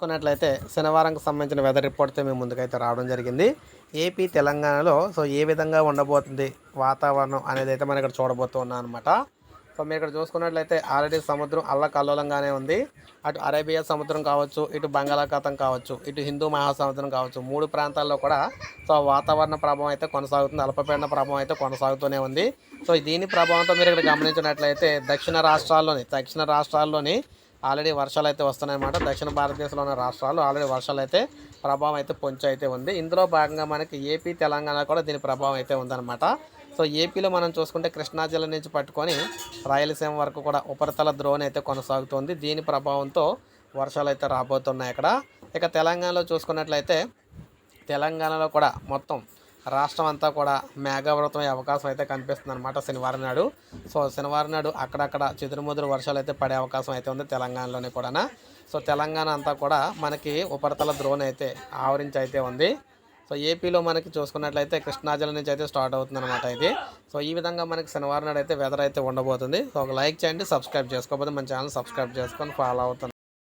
చూసుకున్నట్లయితే శనివారంకి సంబంధించిన వెదర్ రిపోర్ట్తో మేము ముందుకైతే రావడం జరిగింది. ఏపీ తెలంగాణలో సో ఏ విధంగా ఉండబోతుంది వాతావరణం అనేది అయితే మనం ఇక్కడ చూడబోతున్నాం అనమాట సో మీరు ఇక్కడ చూసుకున్నట్లయితే ఆల్రెడీ సముద్రం అల్లకల్లోలంగానే ఉంది. అటు అరేబియా సముద్రం కావచ్చు ఇటు బంగాళాఖాతం కావచ్చు ఇటు హిందూ మహాసముద్రం కావచ్చు మూడు ప్రాంతాల్లో కూడా సో వాతావరణ ప్రభావం అయితే కొనసాగుతుంది. అల్పపీడన ప్రభావం అయితే కొనసాగుతూనే ఉంది. సో దీని ప్రభావంతో మీరు ఇక్కడ గమనించినట్లయితే దక్షిణ రాష్ట్రాల్లోని దక్షిణ రాష్ట్రాల్లోని ఆల్రెడీ వర్షాలు అయితే వస్తున్నాయన్నమాట. దక్షిణ భారతదేశంలో ఉన్న రాష్ట్రాలు ఆల్రెడీ వర్షాలు అయితే ప్రభావం అయితే పొంచి అయితే ఉంది. ఇందులో భాగంగా మనకి ఏపీ తెలంగాణ కూడా దీని ప్రభావం అయితే ఉందన్నమాట. సో ఏపీలో మనం చూసుకుంటే కృష్ణా జిల్లా నుంచి పట్టుకొని రాయలసీమ వరకు కూడా ఉపరితల ద్రోణి అయితే కొనసాగుతుంది. దీని ప్రభావంతో వర్షాలు అయితే రాబోతున్నాయి అక్కడ. ఇక తెలంగాణలో చూసుకున్నట్లయితే తెలంగాణలో కూడా మొత్తం రాష్ట్రం అంతా కూడా మేఘావృతం అయ్యే అవకాశం అయితే కనిపిస్తుంది అనమాట శనివారం నాడు. సో శనివారం నాడు అక్కడక్కడ చెదురుముదురు వర్షాలు అయితే పడే అవకాశం అయితే ఉంది తెలంగాణలోనే కూడా సో తెలంగాణ అంతా కూడా మనకి ఉపరితల ద్రోణి అయితే ఆవరించి అయితే ఉంది. సో ఏపీలో మనకి చూసుకున్నట్లయితే కృష్ణాజలం నుంచి అయితే స్టార్ట్ అవుతుంది అనమాట ఇది. సో ఈ విధంగా మనకి శనివారం నాడు అయితే వెదర్ అయితే ఉండబోతుంది. సో ఒక లైక్ చేయండి సబ్స్క్రైబ్ చేసుకోకపోతే మన ఛానల్ సబ్స్క్రైబ్ చేసుకొని ఫాలో అవుతుంది.